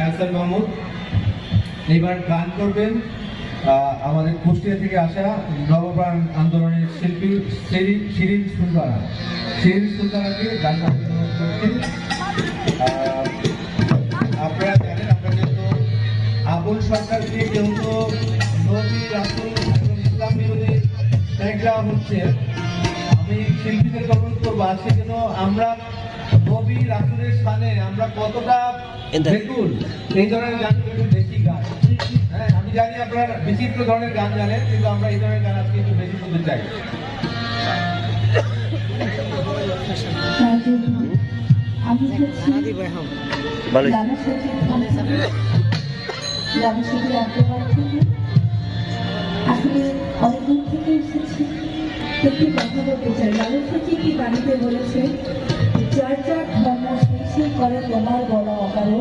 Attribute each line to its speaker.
Speaker 1: হাসান মাহমুদ এবার গান করবেন আমাদের কুষ্টিয়া থেকে আসা নবপ্রাণ আন্দোলনের শিল্পী শিরিন শিরিন সুলতানা শিরিন সুলতানাকে গান আপনারা জানেন আমরা যেহেতু আবুল সরকারকে যেহেতু নবী রাসুল ইসলাম বিরোধী হচ্ছে, আমি শিল্পীদের অনুরোধ করব আজকে যেন আমরা নবী রাসুলের স্থানে আমরা কতটা বেকুল এই ধরনের গান বেশি গান। হ্যাঁ আমি জানি আপনারা বিচিত্র ধরনের গান জানেন কিন্তু আমরা এই ধরনের গান আজকে একটু বেশি শুনতে চাই।
Speaker 2: আমি আগ্রবাদ থেকে। আসলে অনেক দূর থেকে এসেছি। একটি কথা বলতে চাই। রানা সচিব করে তোমার বলা অকারণ